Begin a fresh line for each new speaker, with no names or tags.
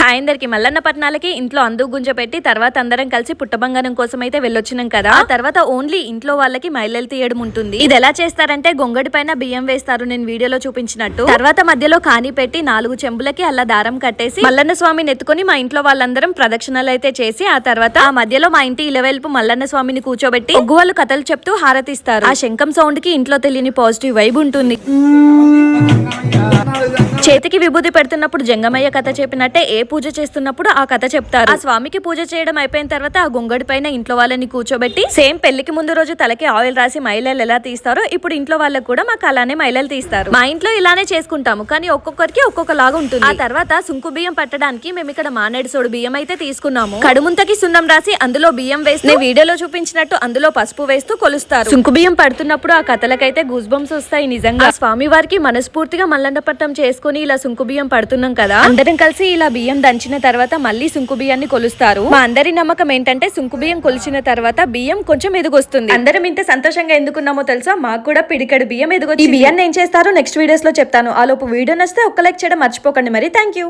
Hi అందరికి. మల్లన్న పట్నాలకి ఇంట్లో అందు గుంజ పెట్టి తర్వాత అందరం కలిసి పుట్టబంగారం కోసం అయితే వెళ్ళొచ్చినాం కదా. ఆ తర్వాత ఓన్లీ ఇంట్లో వాళ్ళకి మైలలు తీయడం ఉంటుంది ఇది ఎలా చేస్తారంటే గొంగడి పైన బియ్యం వేస్తారు నేను వీడియోలో చూపించినట్టు. తర్వాత మధ్యలో కాని పెట్టి నాలుగు చెంబులకి అలా దారం కట్టేసి మల్లన్న స్వామిని ఎత్తుకొని మా ఇంట్లో వాళ్ళందరం ప్రదక్షిణలు అయితే చేసి ఆ తర్వాత ఆ మధ్యలో మా ఇంటి ఇలవెల్పు మల్లన్న స్వామిని కూర్చోబెట్టి ఒగ్గువాళ్ళు కథలు చెప్తూ హారతిస్తారు. ఆ శంఖం సౌండ్కి ఇంట్లో తెలియని పాజిటివ్ వైబ్ ఉంటుంది. చేతికి విభూతి పెడుతున్నప్పుడు జంగమయ్య కథ చెప్పినట్టే ఏ పూజ చేస్తున్నప్పుడు ఆ కథ చెప్తారు. ఆ స్వామికి పూజ చేయడం అయిపోయిన తర్వాత ఆ గొంగడి పైన ఇంట్లో వాళ్ళని కూర్చోబెట్టి సేమ్ పెళ్ళికి ముందు రోజు తలకి ఆయిల్ రాసి మైలలు ఎలా తీస్తారో ఇప్పుడు ఇంట్లో వాళ్ళకి కూడా మాకు అలానే మైలలు తీస్తారు. మా ఇంట్లో ఇలానే చేసుకుంటాము కానీ ఒక్కొక్కరికి ఒక్కొక్క లాగా ఉంటుంది. ఆ తర్వాత సుంకు బియ్యం పట్టడానికి మేము ఇక్కడ మానేడు సోడు బియ్యం అయితే తీసుకున్నాము. కడుముంతకి సున్నం రాసి అందులో బియ్యం వేస్తే వీడియోలో చూపించినట్టు అందులో పసుపు వేస్తూ కొలుస్తారు. సుంకు బియ్యం పడుతున్నప్పుడు ఆ కథలకైతే గూస్ బంప్స్ వస్తాయి నిజంగా. స్వామి వారికి మనస్ఫూర్తిగా మల్లన్న చేసుకుని చేసుకుని ఇలా సుంకు బియ్యం పడుతున్నాం కదా? అందరం కలిసి ఇలా బియ్యం దంచిన తర్వాత మళ్ళీ సుంకు బియ్యాన్ని కొలుస్తారు. మా అందరి నమ్మకం ఏంటంటే సుంకు బియ్యం కొలిచిన తర్వాత బియ్యం కొంచెం ఎదుగొస్తుంది. అందరం ఇంత సంతోషంగా ఎందుకున్నామో తెలుసా? మాకు కూడా పిడికడు బియ్యం ఎదుగొచ్చి ఈ బియ్యాన్ని ఏం చేస్తారో? నెక్స్ట్ వీడియోస్లో చెప్తాను. ఆ లోపు వీడియో నచ్చితే ఒక్క లైక్ చేయడం మర్చిపోకండి మరి. Thank you